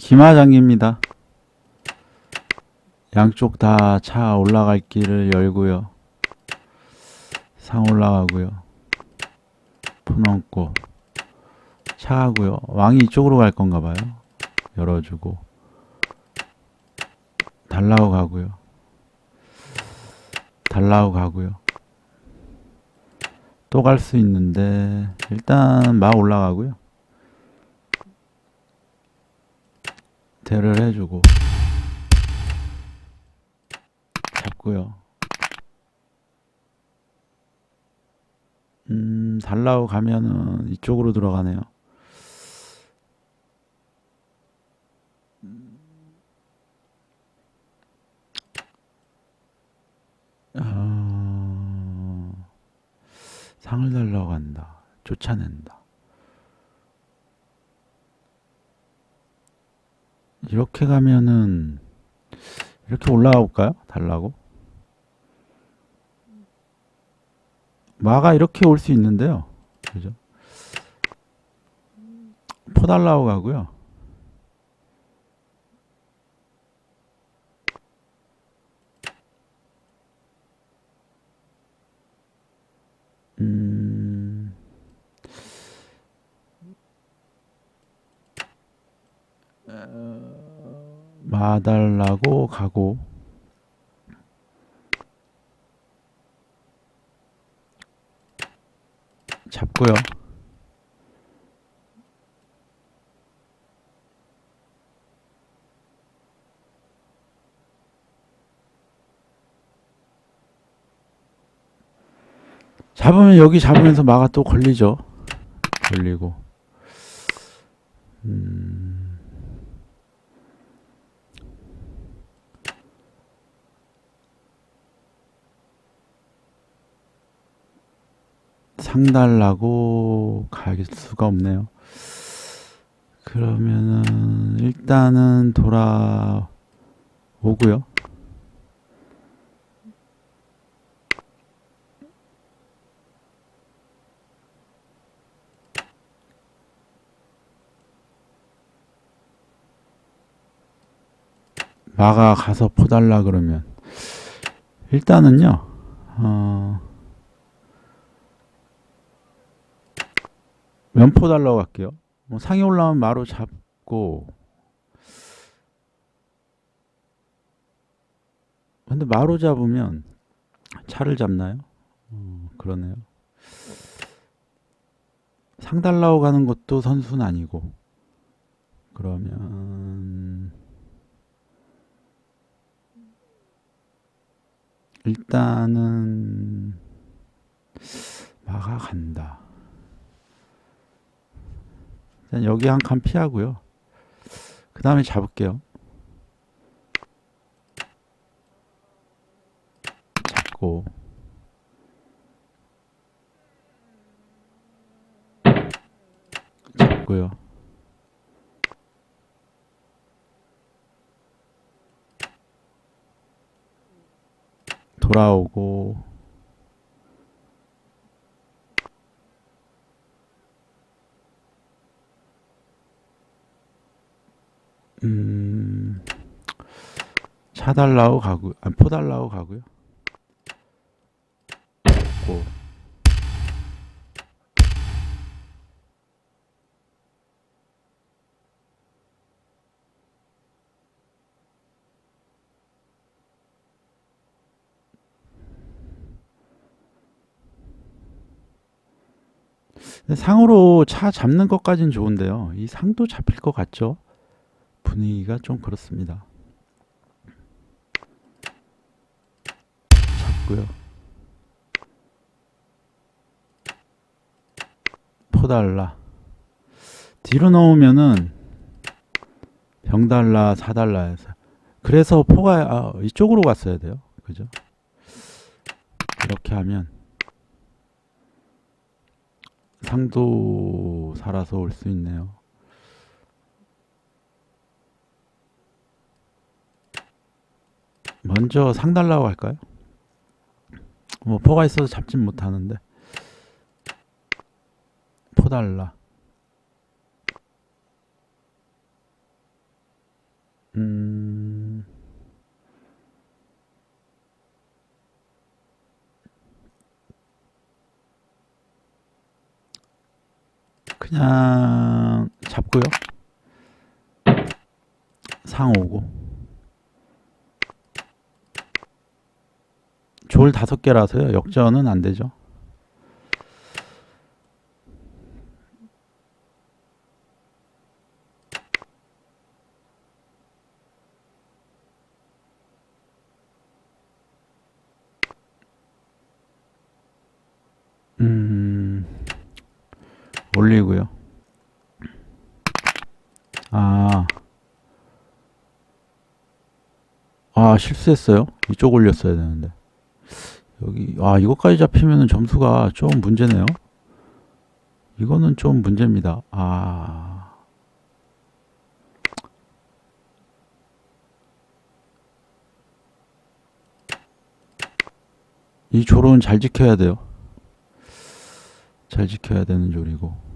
기마장입니다. 양쪽 다 차 올라갈 길을 열고요. 상 올라가고요. 폰 얹고 차 하고요. 왕이 이쪽으로 갈 건가 봐요. 열어주고 달라고 가고요. 달라고 가고요. 또 갈 수 있는데 일단 막 올라가고요. 대를 해주고 잡고요. 음, 달라고 가면은 이쪽으로 들어가네요. 아, 상을 달라고 한다. 쫓아낸다. 이렇게 가면은 이렇게 올라가 볼까요? 달라고? 마가 이렇게 올 수 있는데요. 그죠? 포 달라고 가고요. 음, 마달라고 가고 잡고요. 잡으면 여기 잡으면서 마가 또 걸리죠. 걸리고. 음. 상달라고 갈 수가 없네요. 그러면은 일단은 돌아오고요. 마가 가서 포달라 그러면 일단은요. 어, 면포 달라고 할게요. 뭐 상에 올라오면 마로 잡고 근데 마로 잡으면 차를 잡나요? 어, 그러네요. 상 달라고 가는 것도 선수는 아니고 그러면 일단은 마가 간다. 여기 한 칸 피하고요. 그 다음에 잡을게요. 잡고 잡고요. 돌아오고 음, 차 달라고 가고, 아, 포 달라고 가고요. 고. 상으로 차 잡는 것까진 좋은데요. 이 상도 잡힐 것 같죠? 분위기가 좀 그렇습니다. 잡고요. 포달라. 뒤로 넣으면은 병달라, 사달라 해서 그래서 포가 아, 이쪽으로 갔어야 돼요. 그죠? 이렇게 하면 상도 살아서 올 수 있네요. 먼저 상 달라고 할까요? 뭐 포가 있어서 잡진 못하는데 포 달라 음, 그냥 잡고요. 상 오고. 졸 다섯 개라서요. 역전은 안 되죠. 음, 올리고요. 아, 아, 실수했어요. 이쪽 올렸어야 되는데. 여기, 아, 이거까지 잡히면 점수가 좀 문제네요. 이거는 좀 문제입니다. 아, 이 졸은 잘 지켜야 돼요. 잘 지켜야 되는 졸이고.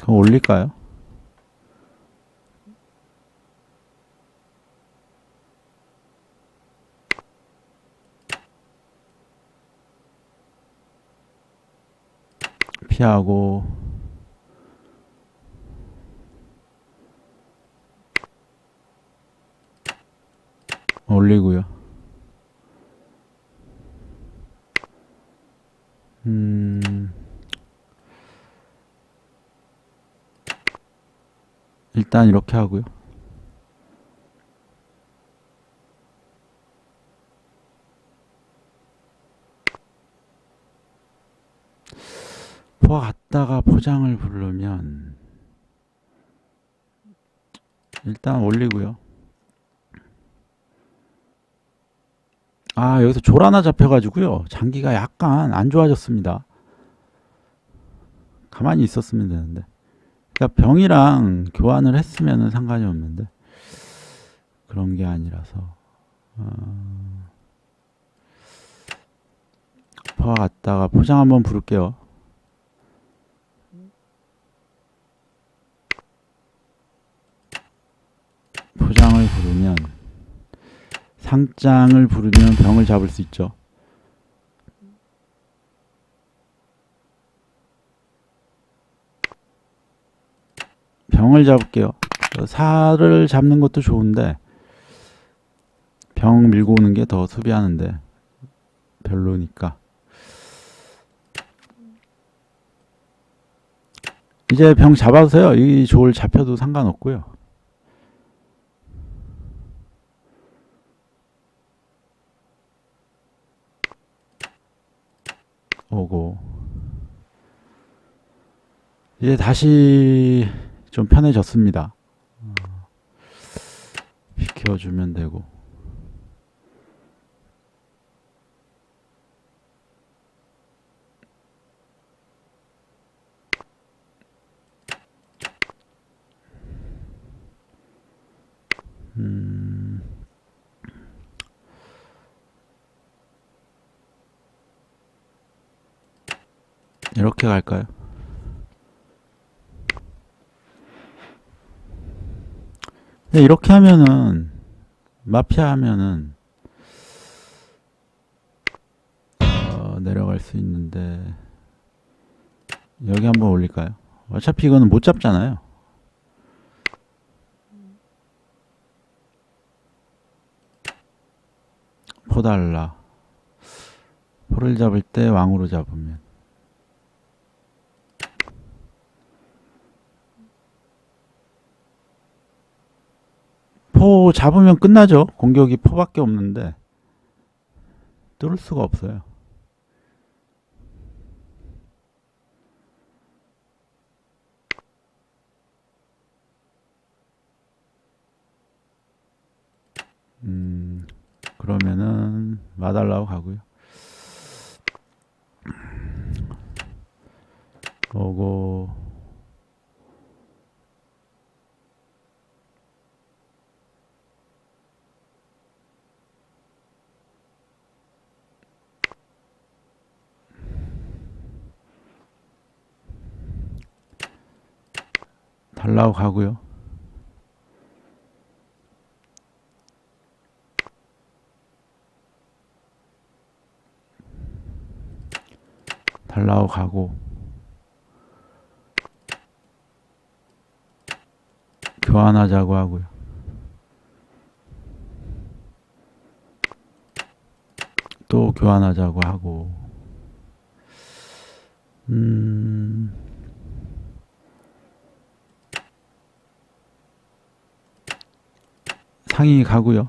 그럼 올릴까요? 피하고 올리고요. 음, 일단 이렇게 하고요. 포 갔다가 포장을 부르면 일단 올리고요. 아, 여기서 졸 하나 잡혀가지고요. 장기가 약간 안 좋아졌습니다. 가만히 있었으면 되는데. 그러니까 병이랑 교환을 했으면 상관이 없는데. 그런 게 아니라서. 어... 포 갔다가 포장 한번 부를게요. 포장을 부르면 상장을 부르면 병을 잡을 수 있죠. 병을 잡을게요. 살을 잡는 것도 좋은데 병 밀고 오는 게더 수비하는데 별로니까 이제 병 잡아서요. 이 조를 잡혀도 상관없고요. 오고 이제 다시 좀 편해졌습니다. 어, 비켜주면 되고 음, 이렇게 갈까요? 근데 이렇게 하면은 마피아 하면은 어, 내려갈 수 있는데 여기 한번 올릴까요? 어차피 이거는 못 잡잖아요. 포달라 포를 잡을 때 왕으로 잡으면 포 잡으면 끝나죠. 공격이 포밖에 없는데 뚫을 수가 없어요. 음, 그러면은 마달라고 가고요. 오고 달라고 가고요. 달라고 가고 교환하자고 하고요. 또 교환하자고 하고 음 상이 가고요.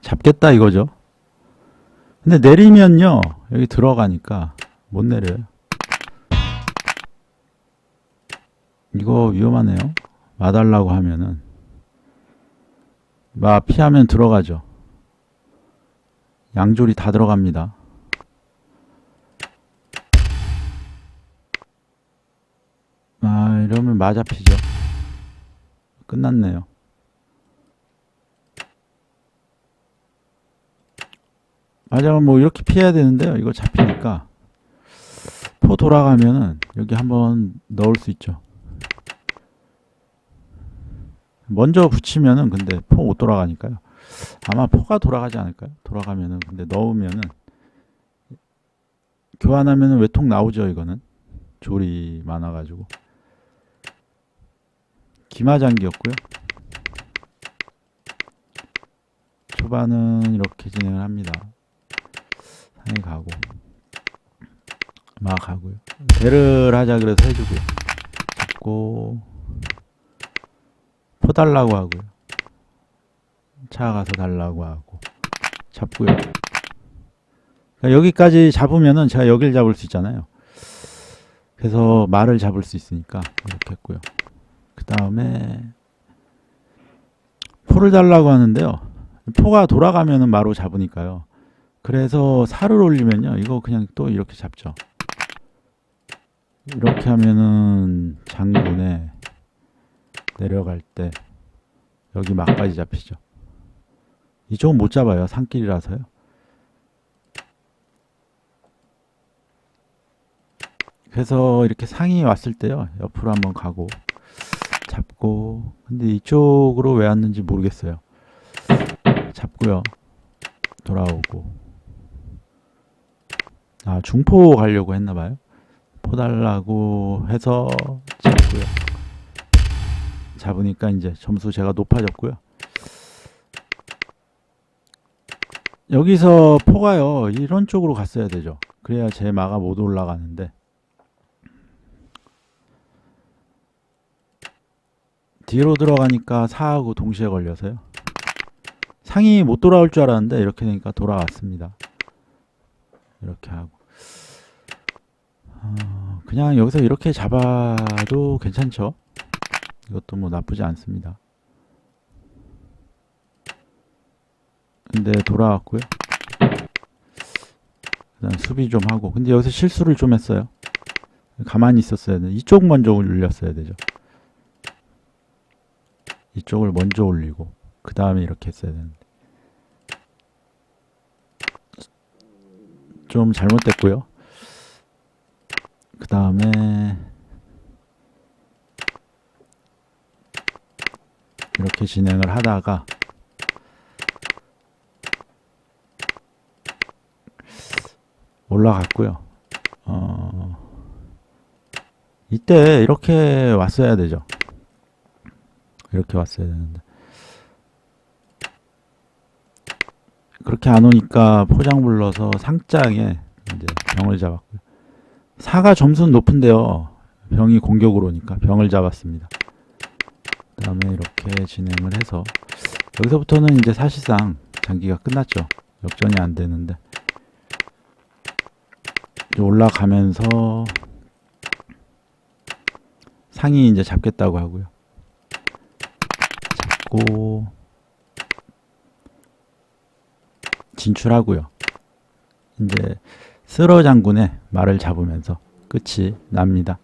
잡겠다 이거죠. 근데 내리면요 여기 들어가니까 못 내려요. 이거 위험하네요. 와달라고 하면은 마 피하면 들어가죠. 양졸이 다 들어갑니다. 아 이러면 맞아 피죠. 끝났네요. 맞아 뭐 이렇게 피해야 되는데요. 이거 잡히니까 포 돌아가면은 여기 한번 넣을 수 있죠. 먼저 붙이면은 근데 포 못 돌아가니까요. 아마 포가 돌아가지 않을까요? 돌아가면은 근데 넣으면은 교환하면은 외통 나오죠 이거는 졸이 많아가지고 기마장기였고요. 초반은 이렇게 진행을 합니다. 상이 가고 막 가고요. 대를 하자 그래서 해주고요. 잡고 포 달라고 하고요. 차 가서 달라고 하고 잡고요. 그러니까 여기까지 잡으면은 제가 여길 잡을 수 있잖아요. 그래서 말을 잡을 수 있으니까 이렇게 했고요. 그 다음에 포를 달라고 하는데요. 포가 돌아가면은 마로 잡으니까요. 그래서 살을 올리면요. 이거 그냥 또 이렇게 잡죠. 이렇게 하면은 장군에 내려갈 때 여기 막까지 잡히죠. 이쪽은 못 잡아요. 산길이라서요. 그래서 이렇게 상이 왔을 때요. 옆으로 한번 가고 잡고 근데 이쪽으로 왜 왔는지 모르겠어요. 잡고요. 돌아오고 아 중포 가려고 했나 봐요. 포 달라고 해서 잡고요. 잡으니까 이제 점수 제가 높아졌고요. 여기서 포가요 이런 쪽으로 갔어야 되죠. 그래야 제 마가 못 올라가는데 뒤로 들어가니까 사하고 동시에 걸려서요. 상이 못 돌아올 줄 알았는데 이렇게 되니까 돌아왔습니다. 이렇게 하고 어, 그냥 여기서 이렇게 잡아도 괜찮죠. 이것도 뭐 나쁘지 않습니다. 근데 돌아왔고요. 그다음 수비 좀 하고 근데 여기서 실수를 좀 했어요. 가만히 있었어야 돼. 이쪽 먼저 올렸어야 되죠. 이쪽을 먼저 올리고 그 다음에 이렇게 했어야 되는데 좀 잘못됐고요. 그 다음에 이렇게 진행을 하다가 올라갔고요. 어, 이때 이렇게 왔어야 되죠. 이렇게 왔어야 되는데 그렇게 안 오니까 포장 불러서 상장에 이제 병을 잡았고요. 사가 점수는 높은데요. 병이 공격으로 오니까 병을 잡았습니다. 그 다음에 이렇게 진행을 해서 여기서부터는 이제 사실상 장기가 끝났죠. 역전이 안 되는데 올라가면서 상이 이제 잡겠다고 하고요. 잡고 진출하고요. 이제 쓰러 장군의 말을 잡으면서 끝이 납니다.